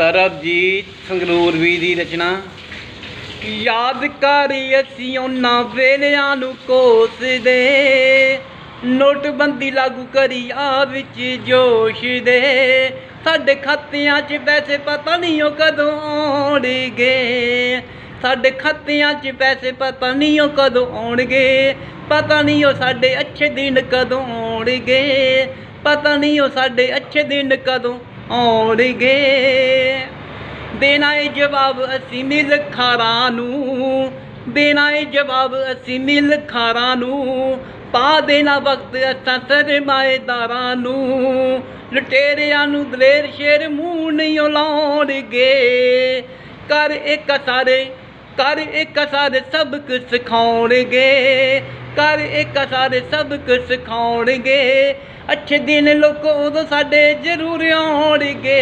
ਸਰਬਜੀਤ ਸੰਗਰੂਰ ਵੀ ਦੀ ਰਚਨਾ। ਯਾਦ ਕਰੀ ਅਸੀਂ ਉਹਨਾਂ ਵੇਲਿਆਂ ਨੂੰ ਕੋਸਦੇ। ਨੋਟਬੰਦੀ ਲਾਗੂ ਕਰੀ ਆ ਵਿੱਚ ਜੋਸ਼ ਦੇ ਸਾਡੇ ਖਾਤਿਆਂ 'ਚ ਪੈਸੇ ਪਤਾ ਨਹੀਂ ਉਹ ਕਦੋਂ ਆਉਣਗੇ। ਸਾਡੇ ਖਾਤਿਆਂ 'ਚ ਪੈਸੇ ਪਤਾ ਨਹੀਂ ਉਹ ਕਦੋਂ ਆਉਣਗੇ। ਪਤਾ ਨਹੀਂ ਉਹ ਸਾਡੇ ਅੱਛੇ ਦਿਨ ਕਦੋਂ ਆਉਣਗੇ। ਪਤਾ ਨਹੀਂ ਉਹ ਸਾਡੇ ਅੱਛੇ ਦਿਨ ਕਦੋਂ ਆਉਣਗੇ ਦੇਣਾ ਏ ਜਵਾਬ ਅਸੀਂ ਮਿਲ ਖਾਰਾਂ ਨੂੰ ਦੇਣਾ ਏ ਜਵਾਬ ਅਸੀਂ ਮਿਲ ਖਾਰਾਂ ਨੂੰ, ਪਾ ਦੇਣਾ ਵਕਤ ਅਸਾਂ ਸਰਮਾਏਦਾਰਾਂ ਨੂੰ। ਲਟੇਰਿਆਂ ਨੂੰ ਦਲੇਰ ਸ਼ੇਰ ਮੂੰਹ ਨਹੀਂ ਲਾਉਣਗੇ ਕਰ ਇੱਕ ਸਾਰੇ ਕਰ ਇੱਕ ਸਾਰੇ ਸਬਕ ਸਿਖਾਉਣਗੇ। ਕਰ ਇੱਕ ਸਾਰੇ ਸਬਕ ਸਿਖਾਉਣਗੇ। ਅੱਛੇ ਦਿਨ ਲੋਕ ਉਦੋਂ ਸਾਡੇ ਜ਼ਰੂਰ ਆਉਣਗੇ।